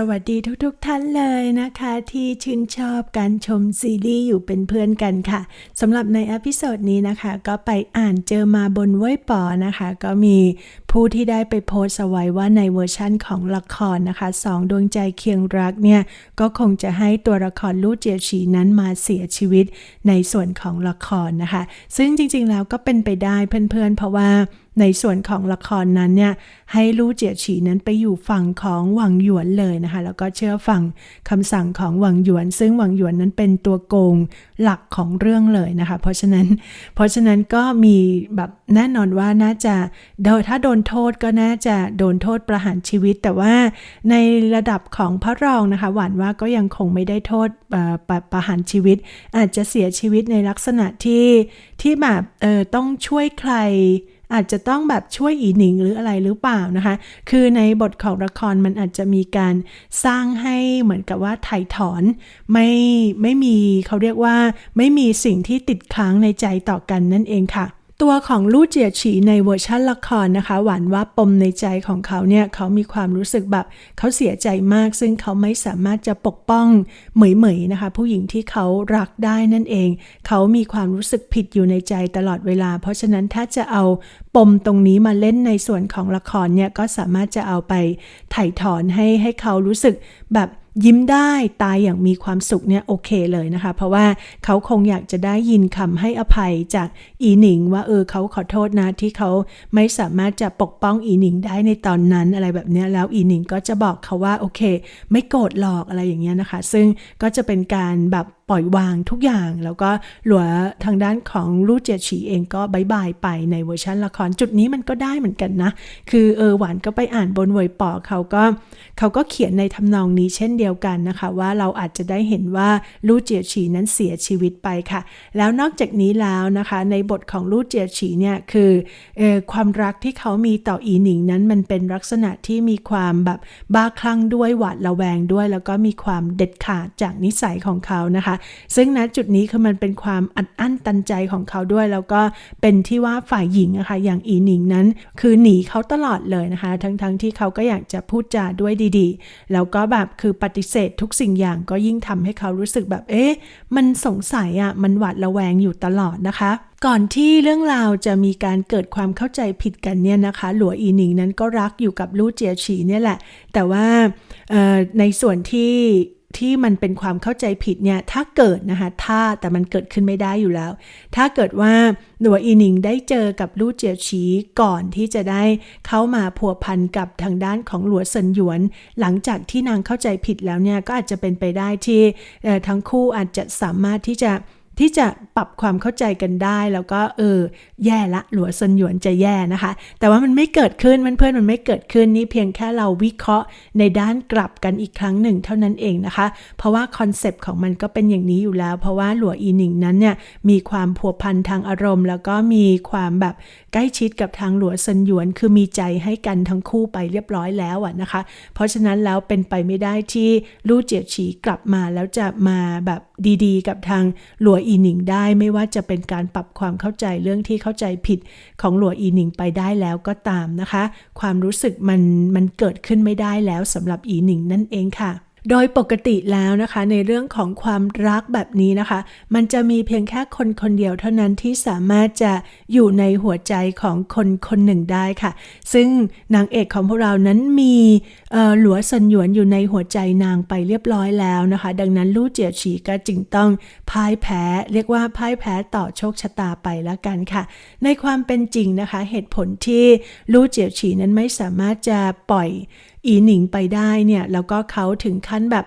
สวัสดีทุกๆทท่านเลยนะคะ ที่ชื่นชอบการชมซีรีส์อยู่เป็นเพื่อนกันค่ะสำหรับในอพิโซดนี้นะคะ ก็ไปอ่านเจอมาบนเว่ยปอนะคะ ก็มีผู้ที่ได้ไปโพสต์ไว้ว่าในเวอร์ชั่นของละครนะคะสองดวงใจเคียงรักเนี่ย ก็คงจะให้ตัวละครลู่เจียฉีนั้นมาเสียชีวิตในส่วนของละครนะคะ ซึ่งจริงๆแล้วก็เป็นไปได้เพื่อนๆ เพราะว่า ในส่วนของละครนั้นเนี่ยให้ลู่เจียฉีนั้นไปอยู่ฝั่งของหวังหยวนเลยนะคะ แล้วก็เชื่อฟังคำสั่งของหวังหยวน ซึ่งหวังหยวนนั้นเป็นตัวโกงหลักของเรื่องเลยนะคะ เพราะฉะนั้น เพราะฉะนั้นก็มีแบบแน่นอนว่าน่าจะโดยถ้าโดนโทษก็น่าจะโดนโทษประหารชีวิต แต่ว่าในระดับของพระรองนะคะ หวานว่าก็ยังคงไม่ได้โทษประประหารชีวิต อาจจะเสียชีวิตในลักษณะที่ที่แบบเออต้องช่วยใคร อาจจะต้องแบบช่วยอีหนิงหรืออะไรหรือเปล่านะคะ คือในบทของละครมันอาจจะมีการสร้างให้เหมือนกับว่าไถ่ถอนไม่ไม่มีเขาเรียกว่าไม่มีสิ่งที่ติดค้างในใจต่อกันนั่นเองค่ะ ตัวของลู่เจียฉีในเวอร์ชันละครนะคะ หวานว่าปมในใจของเขาเนี่ยเขามีความรู้สึกแบบเขาเสียใจมาก ซึ่งเขาไม่สามารถจะปกป้องเหมยเหมยนะคะ ผู้หญิงที่เขารักได้นั่นเอง เขามีความรู้สึกผิดอยู่ในใจตลอดเวลา เพราะฉะนั้นถ้าจะเอาปมตรงนี้มาเล่นในส่วนของละครเนี่ยก็สามารถจะเอาไปถ่ายถอนให้ให้เขารู้สึกแบบ ยิ้มได้ตายอย่างมีความสุขเนี่ยโอเคเลยนะคะ เพราะว่าเขาคงอยากจะได้ยินคำให้อภัยจากอีหนิง ว่าเออเขาขอโทษนะที่เขาไม่สามารถจะปกป้องอีหนิงได้ในตอนนั้นอะไรแบบนี้แล้วอีหนิงก็จะบอกเขาว่าโอเค ไม่โกรธหรอกอะไรอย่างเงี้ยนะคะ ซึ่งก็จะเป็นการแบบ ปล่อยวางทุกอย่าง แล้วก็หลัวทางด้านของลู่เจียฉีเองก็บายบายไปในเวอร์ชันละครจุดนี้มันก็ได้เหมือนกันนะ คือเออหวานก็ไปอ่านบนเวยปอเขาก็เขาก็เขียนในทำนองนี้เช่นเดียวกันนะคะ ว่าเราอาจจะได้เห็นว่าลู่เจียฉีนั้นเสียชีวิตไปค่ะ แล้วนอกจากนี้แล้วนะคะ ในบทของลู่เจียฉีเนี่ยคือเออความรักที่เขามีต่ออีหนิงนั้นมันเป็นลักษณะที่มีความแบบบ้าคลั่งด้วยหวาดระแวงด้วย แล้วก็มีความเด็ดขาดจากนิสัยของเขานะคะซึ่งณจุดนี้คือมันเป็นความอัดอั้นตันใจของเขาด้วย แล้วก็เป็นที่ว่าฝ่ายหญิงอะคะ่ะอย่างอีหนิงนั้น คือหนีเขาตลอดเลยนะคะ ทั้งๆทที่เขาก็อยากจะพูดจาด้วยดีๆ แล้วก็แบบคือปฏิเสธทุกสิ่งอย่างก็ยิ่งทำให้เขารู้สึกแบบเอ๊ะมันสงสัยอะมันหวาดระแวงอยู่ตลอดนะคะก่อนที่เรื่องราวจะมีการเกิดความเข้าใจผิดกันเนี่ยนะคะ หลัวอีหนิงนั้นก็รักอยู่กับลู่เจียฉีเนี่ยแหละ แต่ว่าในส่วนที่ ที่มันเป็นความเข้าใจผิดเนี่ยถ้าเกิดนะคะถ้าแต่มันเกิดขึ้นไม่ได้อยู่แล้ว ถ้าเกิดว่าหนัวอีนิงได้เจอกับลู่เจียชีก่อนที่จะได้เข้ามาผัวพันกับทางด้านของหลัวเซินหยวน หลังจากที่นางเข้าใจผิดแล้วเนี่ยก็อาจจะเป็นไปได้ที่ทั้งคู่อาจจะสามารถที่จะ ที่จะปรับความเข้าใจกันได้แล้วก็เออแย่ละหลัวซนหยวนจะแย่นะคะ แต่ว่ามันไม่เกิดขึ้นเพื่อนๆมันไม่เกิดขึ้นนี่เพียงแค่เราวิเคราะห์ในด้านกลับกันอีกครั้งหนึ่งเท่านั้นเองนะคะ เพราะว่าคอนเซปต์ของมันก็เป็นอย่างนี้อยู่แล้ว เพราะว่าหลัวอีหนิงนั้นเนี่ยมีความผัวพันทางอารมณ์ แล้วก็มีความแบบใกล้ชิดกับทางหลัวซนหยวน คือมีใจให้กันทั้งคู่ไปเรียบร้อยแล้วอะนะคะ เพราะฉะนั้นแล้วเป็นไปไม่ได้ที่ลู่เจียฉีกลับมาแล้วจะมาแบบดีๆ กับทางหลัวอีหนิงได้ไม่ว่าจะเป็นการปรับความเข้าใจเรื่องที่เข้าใจผิดของหลัวอีหนิงไปได้แล้วก็ตามนะคะ ความรู้สึกมันมันเกิดขึ้นไม่ได้แล้วสำหรับอีหนิงนั่นเองค่ะ โดยปกติแล้วนะคะในเรื่องของความรักแบบนี้นะคะ มันจะมีเพียงแค่คนคนเดียวเท่านั้นที่สามารถจะอยู่ในหัวใจของคนคนหนึ่งได้ค่ะ ซึ่งนางเอกของพวกเรานั้นมีหลัวสันหยวนอยู่ในหัวใจนางไปเรียบร้อยแล้วนะคะ ดังนั้นลู่เจียฉีก็จึงต้องพ่ายแพ้ เรียกว่าพ่ายแพ้ต่อโชคชะตาไปแล้วกันค่ะ ในความเป็นจริงนะคะ เหตุผลที่ลู่เจียฉีนั้นไม่สามารถจะปล่อย อีหนิงไปได้เนี่ยแล้วก็เขาถึงขั้นแบบ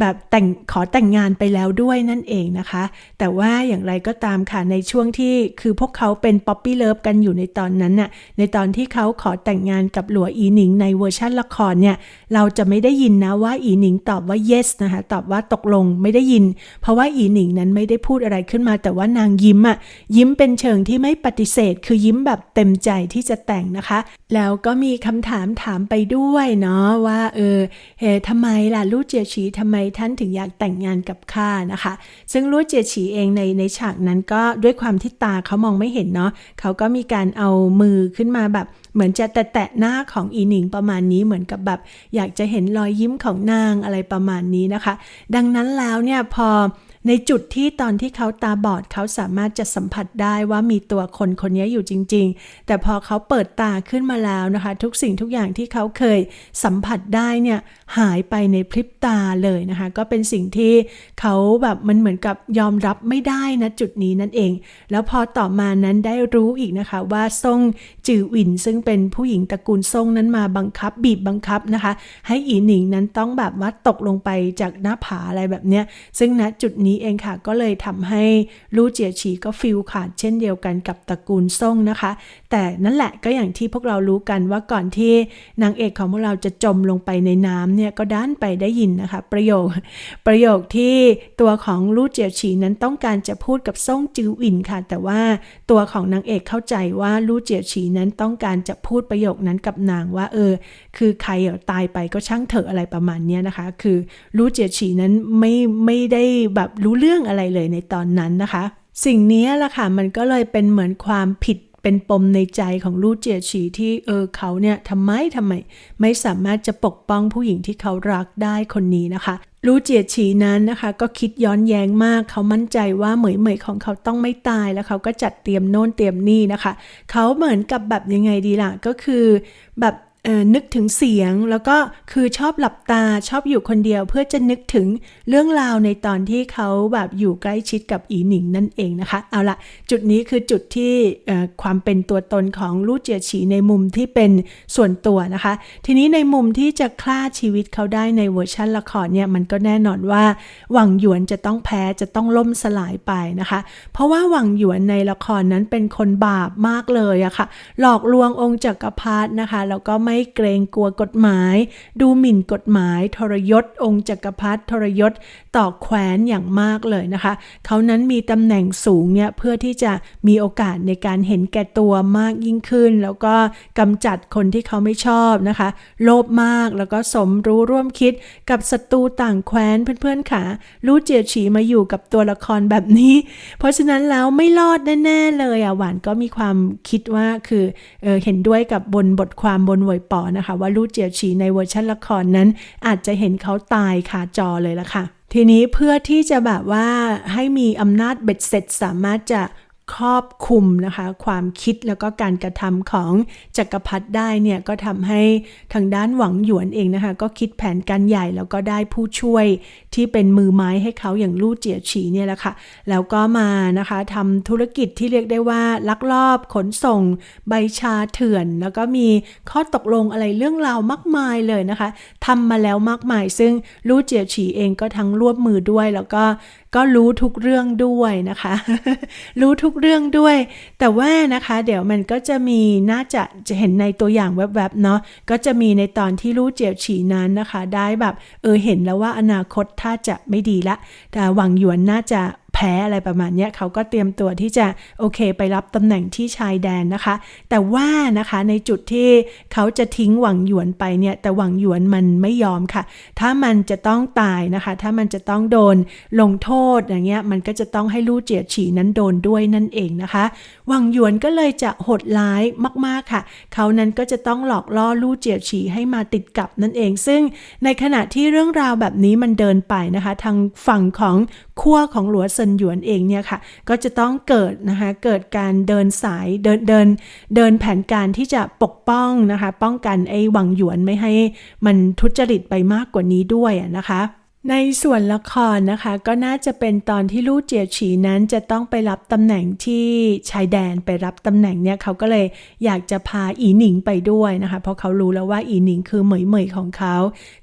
แบบแต่งขอแต่งงานไปแล้วด้วยนั่นเองนะคะ แต่ว่าอย่างไรก็ตามค่ะในช่วงที่คือพวกเขาเป็นป๊อปปี้เลิฟกันอยู่ในตอนนั้นน่ะในตอนที่เขาขอแต่งงานกับหลัวอีหนิงในเวอร์ชั่นละครเนี่ยเราจะไม่ได้ยินนะว่าอีหนิงตอบว่า yes นะคะตอบว่าตกลงไม่ได้ยิน เพราะว่าอีหนิงนั้นไม่ได้พูดอะไรขึ้นมา แต่ว่านางยิ้มอะยิ้มเป็นเชิงที่ไม่ปฏิเสธ คือยิ้มแบบเต็มใจที่จะแต่งนะคะ แล้วก็มีคำถามถามไปด้วยเนาะว่าเออเฮ้ทำไมล่ะลู่เจียชีทำไมท่านถึงอยากแต่งงานกับข้านะคะ ซึ่งลู่เจียฉีเองในในฉากนั้นก็ด้วยความที่ตาเขามองไม่เห็นเนาะเขาก็มีการเอามือขึ้นมาแบบ เหมือนจะแตะๆหน้าของอีหนิงประมาณนี้เหมือนกับแบบ อยากจะเห็นรอยยิ้มของนางอะไรประมาณนี้นะคะ ดังนั้นแล้วเนี่ยพอ ในจุดที่ตอนที่เขาตาบอดเขาสามารถจะสัมผัสได้ว่ามีตัวคนคนนี้อยู่จริง ๆ แต่พอเขาเปิดตาขึ้นมาแล้วนะคะ ทุกสิ่งทุกอย่างที่เขาเคยสัมผัสได้เนี่ยหายไปในพริบตาเลยนะคะ ก็เป็นสิ่งที่เขาแบบมันเหมือนกับยอมรับไม่ได้นะจุดนี้นั่นเอง แล้วพอต่อมานั้นได้รู้อีกนะคะว่าซ่งจือหวินซึ่งเป็นผู้หญิงตระกูลซ่งนั้นมาบังคับบีบบังคับนะคะ ให้อีหนิงนั้นต้องแบบว่าตกลงไปจากหน้าผาอะไรแบบเนี้ยซึ่งณจุดนี้นี้เองค่ะ ก็เลยทำให้ลู่เจียฉีก็ฟิลขาดเช่นเดียวกันกับตระกูลซ่งนะคะ แต่นั่นแหละก็อย่างที่พวกเรารู้กันว่าก่อนที่นางเอกของพวกเราจะจมลงไปในน้ำเนี่ยก็ด้านไปได้ยินนะคะ ประโยค ประโยคที่ตัวของลู่เจียฉีนั้นต้องการจะพูดกับซ่งจืออินค่ะ แต่ว่าตัวของนางเอกเข้าใจว่าลู่เจียฉีนั้นต้องการจะพูดประโยคนั้นกับนางว่าเออ คือใครตายไปก็ช่างเถอะอะไรประมาณนี้นะคะ คือลู่เจียฉีนั้นไม่ไม่ได้แบบรู้เรื่องอะไรเลยในตอนนั้นนะคะ สิ่งนี้แหละค่ะมันก็เลยเป็นเหมือนความผิดเป็นปมในใจของลู่เจียฉีที่เออเขาเนี่ยทำไมทำไม ไม่สามารถจะปกป้องผู้หญิงที่เขารักได้คนนี้นะคะลู่เจียฉีนั้นนะคะ ก็คิดย้อนแย้งมาก เขามั่นใจว่าเหมยเหมยของเขาต้องไม่ตายแล้วเขาก็จัดเตรียมโน่นเตรียมนี่นะคะ เขาเหมือนกับแบบยังไงดีล่ะก็คือแบบ นึกถึงเสียงแล้วก็คือชอบหลับตาชอบอยู่คนเดียว เพื่อจะนึกถึงเรื่องราวในตอนที่เขาแบบอยู่ใกล้ชิดกับอีหนิงนั่นเองนะคะ เอาละจุดนี้คือจุดที่ความเป็นตัวตนของลู่เจียฉีในมุมที่เป็นส่วนตัวนะคะ ทีนี้ในมุมที่จะฆ่าชีวิตเขาได้ในเวอร์ชันละครเนี่ยมันก็แน่นอนว่าหวังหยวนจะต้องแพ้จะต้องล่มสลายไปนะคะ เพราะว่าหวังหยวนในละครนั้นเป็นคนบาปมากเลยอะค่ะหลอกลวงองค์จักรพรรดินะคะแล้วก็ไม่เกรงกลัวกฎหมาย ดูหมิ่นกฎหมายทรยศ องค์จักรพรรดิทรยศต่อแคว้นอย่างมากเลยนะคะ เขานั้นมีตำแหน่งสูงเนี่ยเพื่อที่จะมีโอกาสในการเห็นแก่ตัวมากยิ่งขึ้น แล้วก็กำจัดคนที่เขาไม่ชอบนะคะ โลภมากแล้วก็สมรู้ร่วมคิดกับศัตรูต่างแคว้นเพื่อนๆค่ะรู้เจียฉีมาอยู่กับตัวละครแบบนี้ เพราะฉะนั้นแล้วไม่รอดแน่ๆเลยอะหวานก็มีความคิดว่าคือเออเห็นด้วยกับบนบทความบนเวยปอนะคะ ว่าลู่เจียฉีในเวอร์ชันละครนั้น อาจจะเห็นเขาตายคาจอเลยละค่ะทีนี้เพื่อที่จะแบบว่าให้มีอำนาจเบ็ดเสร็จสามารถจะ ครอบคุมนะคะ ความคิดแล้วก็การกระทำของจักรพรรดิได้เนี่ยก็ทำให้ทางด้านหวังหยวนเองนะคะ ก็คิดแผนการใหญ่แล้วก็ได้ผู้ช่วยที่เป็นมือไม้ให้เขาอย่างลู่เจียฉีเนี่ยแหละค่ะ แล้วก็มานะคะทำธุรกิจที่เรียกได้ว่าลักลอบขนส่ง ใบชาเถื่อน แล้วก็มีข้อตกลงอะไรเรื่องราวมากมายเลยนะคะทำมาแล้วมากมาย ซึ่งลู่เจียฉีเองก็ทั้งร่วมมือด้วยแล้วก็ ก็รู้ทุกเรื่องด้วยนะคะ รู้ทุกเรื่องด้วย แต่ว่านะคะ เดี๋ยวมันก็จะมีน่าจะจะเห็นในตัวอย่างแวบๆเนาะก็จะมีในตอนที่รู้เจียวฉีนั้นนะคะ ได้แบบเออเห็นแล้วว่าอนาคตถ้าจะไม่ดีละแต่หวังหยวนน่าจะ พ้อะไรประมาณนี้เขาก็เตรียมตัวที่จะโอเค ไปรับตำแหน่งที่ชายแดนนะคะ แต่ว่านะคะในจุดที่เขาจะทิ้งหวังหยวนไปเนี่ยแต่หวังหยวนมันไม่ยอมค่ะ ถ้ามันจะต้องตายนะคะ ถ้ามันจะต้องโดนลงโทษอย่างเงี้ยมันก็จะต้องให้ลู่เจียฉีนั้นโดนด้วยนั่นเองนะคะ หวังหยวนก็เลยจะโหดร้ายมากๆค่ะ เขานั้นก็จะต้องหลอกล่อลู่เจียฉีให้มาติดกับนั่นเอง ซึ่งในขณะที่เรื่องราวแบบนี้มันเดินไปนะคะ ทางฝั่งของขั้วของหลัวเซินหยวนเองเนี่ยค่ะ ก็จะต้องเกิดนะคะ เกิดการเดินสายเดินเดินเดินแผนการที่จะปกป้องนะคะ ป้องกันไอ้หวังหยวนไม่ให้มันทุจริตไปมากกว่านี้ด้วยนะคะ ในส่วนละครนะคะก็น่าจะเป็นตอนที่ลู่เจียฉีนั้นจะต้องไปรับตำแหน่งที่ชายแดนไปรับตำแหน่งเนี่ยเขาก็เลยอยากจะพาอีหนิงไปด้วยนะคะ เพราะเขารู้แล้วว่าอีหนิงคือเหมยเหมยของเขา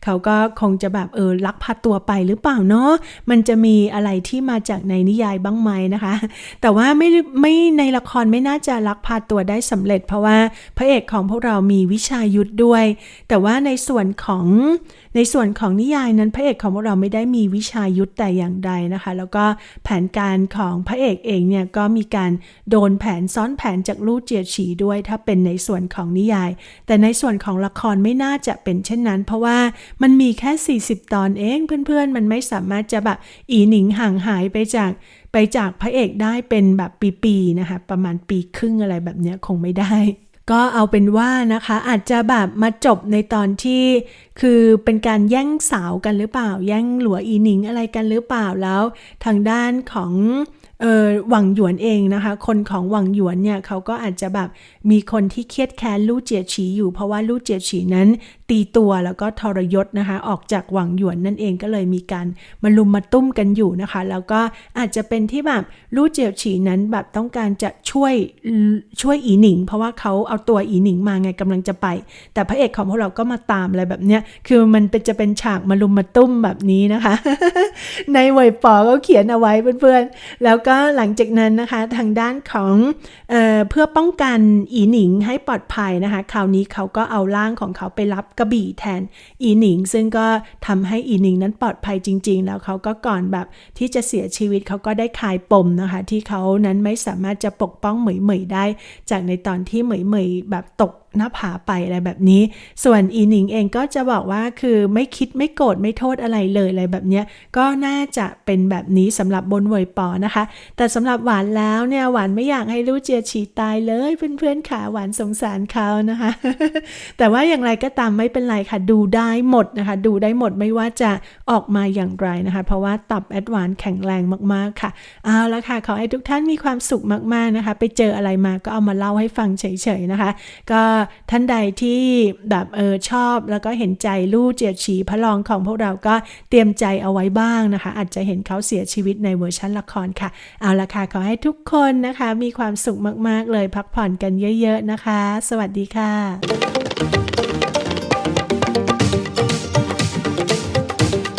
เขาก็คงจะแบบเออลักพาตัวไปหรือเปล่าเนาะมันจะมีอะไรที่มาจากในนิยายบ้างไหมนะคะ แต่ว่าไม่ไม่ในละครไม่น่าจะลักพาตัวได้สำเร็จ เพราะว่าพระเอกของพวกเรามีวิชายุทธด้วย แต่ว่าในส่วนของในส่วนของนิยายนั้นพระเอกของเราเราไม่ได้มีวิชายุทธแต่อย่างใดนะคะ แล้วก็แผนการของพระเอกเองเนี่ยก็มีการโดนแผนซ้อนแผนจากลู่เจียฉีด้วย ถ้าเป็นในส่วนของนิยาย แต่ในส่วนของละครไม่น่าจะเป็นเช่นนั้น เพราะว่ามันมีแค่ 40 ตอนเองเพื่อนๆ มันไม่สามารถจะแบบอีหนิงห่างหายไปจากไปจากพระเอกได้เป็นแบบปีๆนะคะประมาณปีครึ่งอะไรแบบเนี้ยคงไม่ได้ ก็เอาเป็นว่านะคะอาจจะแบบมาจบในตอนที่ คือเป็นการแย่งสาวกันหรือเปล่า แย่งหลัวอีหนิงอะไรกันหรือเปล่าแล้ว ทางด้านของเออหวังหยวนเองนะคะ คนของหวังหยวนเนี่ยเขาก็อาจจะแบบมีคนที่เครียดแค้นลู่เจียฉีอยู่ เพราะว่าลู่เจียฉีนั้น ตีตัวแล้วก็ทรยศนะคะ ออกจากหวังหยวนนั่นเองก็เลยมีการมาลุมมาตุ้มกันอยู่นะคะ แล้วก็อาจจะเป็นที่แบบลู่เจียฉีนั้นแบบต้องการจะช่วยช่วยอีหนิง เพราะว่าเขาเอาตัวอีหนิงมาไงกำลังจะไป แต่พระเอกของพวกเราก็มาตามอะไรแบบเนี้ยคือมันเป็นจะเป็นฉากมาลุมมาตุ้มแบบนี้นะคะ ในเวยปอก็เขียนเอาไว้เพื่อนๆ แล้วก็หลังจากนั้นนะคะทางด้านของเออเพื่อป้องกันอีหนิงให้ปลอดภัยนะคะ คราวนี้เขาก็เอาร่างของเขาไปรับกระบี่แทนอีหนิง ซึ่งก็ทำให้อีหนิงนั้นปลอดภัยจริง ๆ แล้วเขาก็ก่อนแบบที่จะเสียชีวิตเขาก็ได้คลายปมนะคะ ที่เขานั้นไม่สามารถจะปกป้องเหมยเหมยได้ จากในตอนที่เหมยเหมยแบบตกหน้าผาไปอะไรแบบนี้ ส่วนอีหนิงเองก็จะบอกว่าคือไม่คิดไม่โกรธไม่โทษอะไรเลยอะไรแบบเนี้ยก็น่าจะเป็นแบบนี้สำหรับบนเวยปอนะคะ แต่สำหรับหวานแล้วเนี่ยหวานไม่อยากให้ลูกเจียฉีตายเลยเพื่อนๆค่ะหวานสงสารเขานะคะ แต่ว่าอย่างไรก็ตามไม่เป็นไรค่ะดูได้หมดนะคะ ดูได้หมดไม่ว่าจะออกมาอย่างไรนะคะ เพราะว่าตับแอดวานแข็งแรงมากๆค่ะเอาละค่ะขอให้ทุกท่านมีความสุขมากๆนะคะ ไปเจออะไรมาก็เอามาเล่าให้ฟังเฉยๆนะคะ ก็ท่านใดที่แบบเออชอบ แล้วก็เห็นใจลู่เจียฉีพระรองของพวกเราก็เตรียมใจเอาไว้บ้างนะคะ อาจจะเห็นเขาเสียชีวิตในเวอร์ชันละครค่ะ เอาละค่ะ ขอให้ทุกคนนะคะ มีความสุขมาก ๆ เลยพักผ่อนกันเยอะ ๆ นะคะ สวัสดีค่ะ